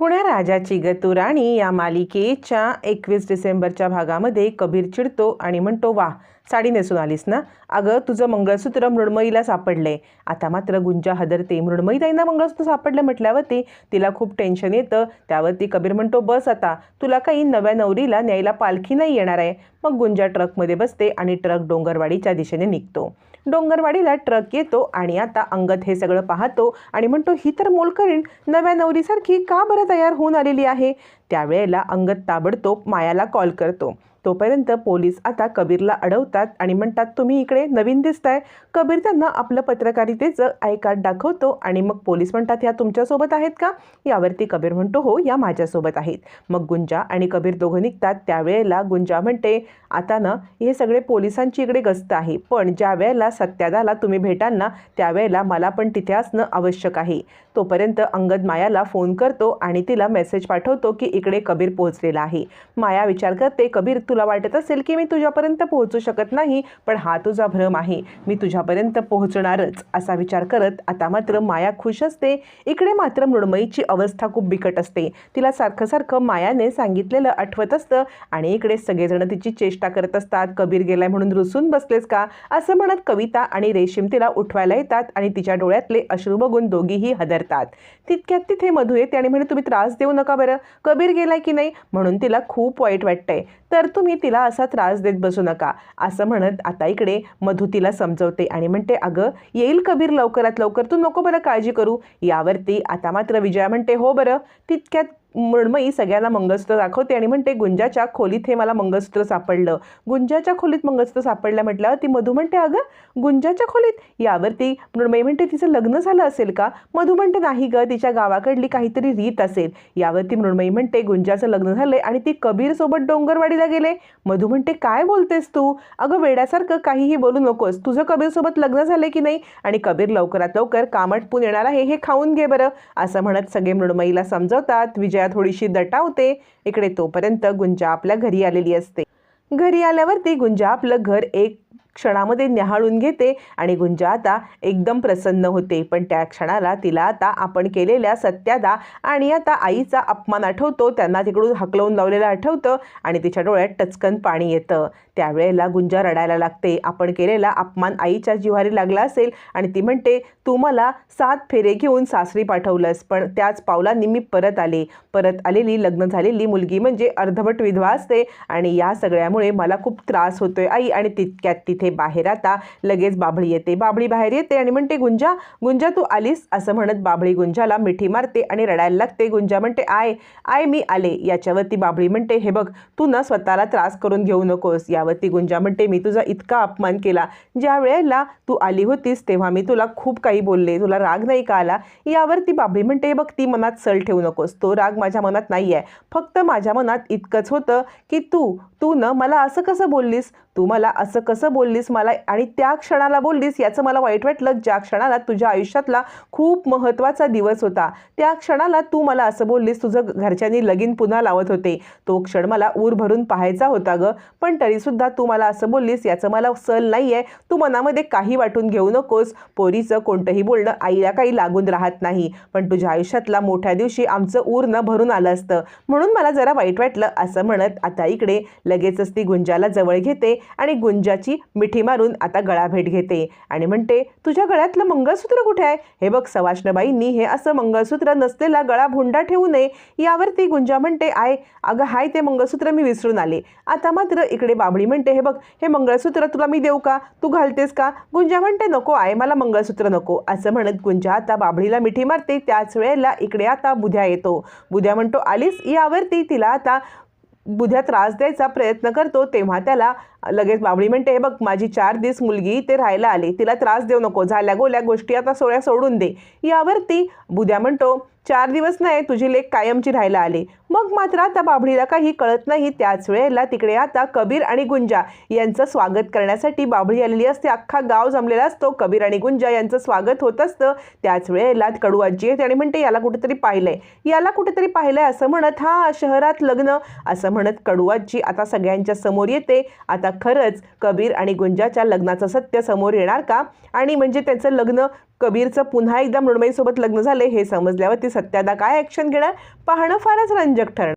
कुणा राजाची गतू राणी या मालिकेच्या एकवीस डिसेंबरच्या भागामध्ये कबीर चिडतो आणि म्हणतो वा साडी नेसून आलीस ना? अगं तुझं मंगळसूत्र मृण्मयीला सापडले आता मात्र गुंजा हदरते मृण्मयीताईंना मंगळसूत्र सापडलं म्हटल्यावरती तिला खूप टेन्शन येतं. त्यावरती कबीर म्हणतो बस आता तुला काही नव्या नवरीला न्यायला पालखी नाही येणार आहे. मग गुंजा ट्रकमध्ये बसते आणि ट्रक डोंगरवाडीच्या दिशेने निघतो. डोंगरवाडीला ट्रक येतो आणि आता अंगत हे सगळं पाहतो आणि म्हणतो ही तर मोलकरीण नव्या नवरीसारखी का बरं तयार होऊन आलेली आहे? त्यावेळेला अंगत ताबडतोब मायाला कॉल करतो. तोपर्यंत पोलीस आता कबीरला अडवतात आणि म्हणतात तुम्ही इकडे नवीन दिसताय. कबीर त्यांना आपलं पत्रकारितेचं आय कार्ड दाखवतो आणि मग पोलीस म्हणतात ह्या तुमच्यासोबत आहेत का? यावरती कबीर म्हणतो हो या माझ्यासोबत आहेत. मग गुंजा आणि कबीर दोघं निघतात. त्यावेळेला गुंजा म्हणते आता ना हे सगळे पोलिसांची इकडे गस्त आहे पण ज्या वेळेला सत्यादाला तुम्ही भेटाल ना त्यावेळेला मला पण तिथे असणं आवश्यक आहे. तोपर्यंत अंगद मायाला फोन करतो आणि तिला मेसेज पाठवतो की इकडे कबीर पोहोचलेला आहे. माया विचार करते कबीर तुला वाटत असेल की मी तुझ्यापर्यंत पोहोचू शकत नाही पण हा तुझा भ्रम आहे. मी तुझ्यापर्यंत पोहोचणारच असा विचार करत आता मात्र माया खुश असते. इकडे मात्र मृण्मयीची अवस्था खूप बिकट असते. तिला सारखं सारखं मायाने सांगितलेलं आठवत असतं आणि इकडे सगळेजण तिची चेष्टा करत असतात. कबीर गेलाय म्हणून रुसून बसलेस का? असं म्हणत कविता आणि रेशीम तिला उठवायला येतात आणि तिच्या डोळ्यातले अश्रू बघून दोघीही हदरतात. तितक्यात तिथे मधू येते आणि म्हणे तुम्ही त्रास देऊ नका बरं. कबीर गेलाय की नाही? म्हणून तिला खूप वाईट वाटतंय. तर तुम्ही तिला असा त्रास देत बसू नका. असं म्हणत आता इकडे मधू तिला समजवते आणि म्हणते अगं येईल कबीर लवकरात लवकर. तू नको बरं काळजी करू. यावरती आता मात्र विजया म्हणते हो बरं. तितक्यात मृण्मयी सगळ्यांना मंगळसूत्र दाखवते आणि म्हणते गुंजाच्या खोलीत हे मला मंगळसूत्र सापडलं. गुंजाच्या खोलीत मंगळसूत्र सापडलं? म्हटल्यावर ती मधू म्हणते अगं गुंजाच्या खोलीत. यावरती मृण्मयी म्हणते तिचं लग्न झालं असेल का? मधू म्हणते नाही ग तिच्या गावाकडली काहीतरी रीत असेल. यावरती मृण्मयी म्हणते गुंजाचं लग्न झालंय आणि ती कबीरसोबत डोंगरवाडीला गेले. मधू म्हणते काय बोलतेस तू? अगं वेड्यासारखं काहीही बोलू नकोस. तुझं कबीरसोबत लग्न झालं की नाही? आणि कबीर लवकरात लवकर कामटपून येणार आहे हे खाऊन घे बरं. असं म्हणत सगळे मृण्मयीला समजवतात. विजय थोडीशी दटावते. इकडे तोपर्यंत गुंजा आपल्या घरी आलेली असते. घरी आल्यावरती गुंजा आपलं घर एक क्षणामध्ये न्याहाळून घेते आणि गुंजा आता एकदम प्रसन्न होते. पण त्या क्षणाला तिला आता आपण केलेल्या सत्यादा आणि आता आईचा अपमान आठवतो. त्यांना तिकडून हकलवून लावलेलं आठवतं आणि तिच्या डोळ्यात टचकन पाणी येतं. त्यावेळेला गुंजा रडायला लागते. आपण केलेला अपमान आईच्या जिव्हारी लागला असेल आणि ती म्हणते तू मला सात फेरे घेऊन सासरी पाठवलंस पण त्याच पावलांनी मी परत आले. परत आलेली लग्न झालेली मुलगी म्हणजे अर्धवट विधवा असते आणि या सगळ्यामुळे मला खूप त्रास होतोय आई आणि तितक्यात इथे बाहेर आता लगेच बाभळी येते. बाभळी बाहेर येते आणि म्हणते गुंजा गुंजा तू आलीस? असं म्हणत बाभळी गुंजाला मिठी मारते आणि रडायला लागते. गुंजा म्हणते आय आय मी आले. याच्यावरती बाभळी म्हणते हे बघ तू ना स्वतःला त्रास करून घेऊ नकोस. यावरती गुंजा म्हणते मी तुझा इतका अपमान केला. ज्या वेळेला तू आली होतीस तेव्हा मी तुला खूप काही बोलले. तुला राग नाही का आला? यावरती बाभळी म्हणते हे बघ ती मनात सल ठेवू नकोस. तो राग माझ्या मनात नाही आहे फक्त माझ्या मनात इतकंच होतं की तू तू न मला असं कसं बोललीस? तू मला असं कसं बोल बोललीस मला आणि त्या क्षणाला बोललीस याचं मला वाईट वाटलं. ज्या क्षणाला तुझ्या आयुष्यातला खूप महत्त्वाचा दिवस होता त्या क्षणाला तू मला असं बोललीस तुझं घरच्यांनी लगीन पुन्हा लावत होते. तो क्षण मला ऊर भरून पाहायचा होता गं पण तरीसुद्धा तू मला असं बोललीस याचं मला सल नाही आहे तू मनामध्ये काही वाटून घेऊ नकोस. पोरीचं कोणतंही बोलणं आईला काही लागून राहत नाही पण तुझ्या आयुष्यातला मोठ्या दिवशी आमचं ऊर न भरून आलं असतं. म्हणून मला जरा वाईट वाटलं असं म्हणत आता इकडे लगेचच ती गुंजाला जवळ घेते आणि गुंजाची मिठी मारून आता गळा भेट घेते. आणि म्हणते तुझ्या गळ्यातलं मंगळसूत्र कुठे आहे? हे बघ सवाष्णबाईंनी हे असं मंगळसूत्र नसलेला गळा भुंडा ठेवू नये. यावरती गुंजा म्हणते आय अगं हाय ते मंगळसूत्र मी विसरून आले. आता मात्र इकडे बाबळी म्हणते हे बघ हे मंगळसूत्र तुला मी देऊ का? तू घालतेस का? गुंजा म्हणते नको आहे मला मंगळसूत्र नको. असं म्हणत गुंजा आता बाबळीला मिठी मारते. त्याच वेळेला इकडे आता बुध्या येतो. बुध्या म्हणतो आलीस? यावरती तिला आता बुध्या त्रास द्यायचा प्रयत्न करतो तेव्हा त्याला लगेच बाबळी म्हणते हे बघ माझी चार दिवस मुलगी ते राहायला आली. तिला त्रास देऊ नको. झाल्या गोल्या गोष्टी आता सोळ्या सोडून दे. यावरती बुध्या म्हणतो चार दिवस नाही तुझी लेख कायमची राहायला आली. मग मात्र आता बाभळीला काही कळत नाही. त्याच वेळेला तिकडे आता कबीर आणि गुंजा यांचं स्वागत करण्यासाठी बाभळी आलेली असते. अख्खा गाव जमलेला असतो. कबीर आणि गुंजा यांचं स्वागत होत असतं. त्याच वेळेला कडू आजी येते आणि म्हणते याला कुठेतरी पाहिलंय. याला कुठेतरी पाहिलंय असं म्हणत हा शहरात लग्न. असं म्हणत कडू आजी आता सगळ्यांच्या समोर येते. आता खरंच कबीर आणि गुंजाच्या लग्नाचं सत्य समोर येणार का? आणि म्हणजे त्यांचं लग्न कबीरचं पुन्हा एकदा मृण्मयीसोबत लग्न झाले हे समजल्यावर ती सत्यादा काय ॲक्शन घेणार? पाहणं फारच रंजक ठरणार.